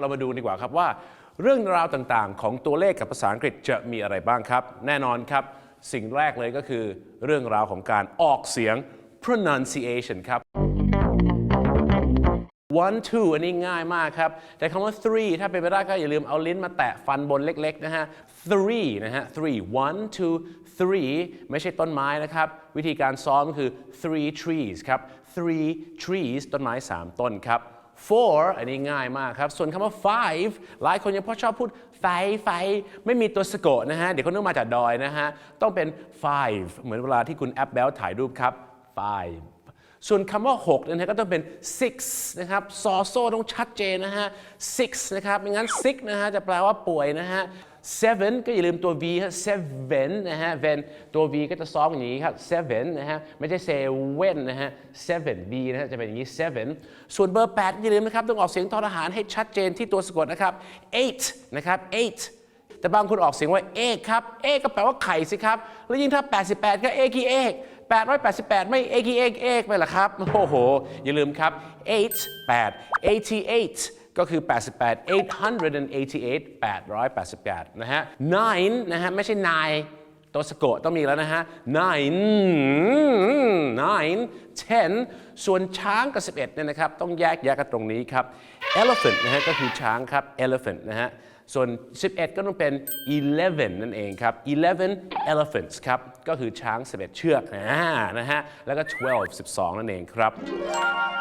เรามาดูดีกว่าครับว่า เรื่องราวต่างๆ ของตัวเลขกับภาษาอังกฤษจะมีอะไรบ้างครับ แน่นอนครับ สิ่งแรกเลยก็คือ เรื่องราวของการออกเสียง pronunciation ครับ one two อันนี้ง่ายมากครับ แต่คำว่า three ถ้าเป็นไปได้ก็อย่าลืมเอาลิ้นมาแตะฟันบนเล็ก ๆ นะฮะ three นะฮะ three one two three ไม่ใช่ต้นไม้นะครับ วิธีการซ้อมคือ three trees ครับ three trees ต้นไม้ 3 ต้นครับ four อันนี้ง่ายมากครับ ส่วนคำว่า five หลายคนยังพอชอบพูดไฟไฟไม่มีตัวสะกดนะฮะ เดี๋ยวเขานึกมาจากดอยนะฮะ ต้องเป็น five เหมือนเวลาที่คุณแอปแบลถ่ายรูปครับ five ส่วนคำว่า6นะฮะก็ต้องเป็น six นะครับซอโซต้องชัดเจนนะฮะ six นะครับไม่งั้น sick นะฮะจะแปลว่าป่วยนะฮะ seven ก็อย่าลืมตัว v ฮะ seven นะฮะ ven ตัว v ก็จะซ้อมอย่างนี้ครับ seven นะฮะไม่ใช่ seven นะฮะ seven v นะฮะจะเป็นอย่างนี้ seven ส่วนเบอร์8อย่าลืมนะครับต้องออกเสียงทอทหารให้ชัดเจนที่ตัวสะกดนะครับ eight นะครับ eight แต่บางคนออกเสียงว่าเอกครับ เอกก็แปลว่าไข่สิครับ แล้วยิ่งถ้า 88 ก็เอกี่เอก 888 ไม่เอกเอกเอกไปหรอครับ โอ้โห อย่าลืมครับ 8 8 88ก็คือ 88 888 888 นะฮะ 9 นะฮะ ไม่ใช่ 9 ตัวสะกดต้องมีแล้วนะฮะ9 9 10ส่วนช้างกับ 11เนี่ยนะครับ ต้องแยกแยกกันตรงนี้ครับ elephant นะฮะก็คือช้างครับ elephant นะฮะ ส่วน 11 ก็ต้องเป็น11นั่นเองครับ11 elephants ครับ ก็คือช้าง 11 เชือกนะฮะ แล้วก็ 12 12 นั่นเองครับ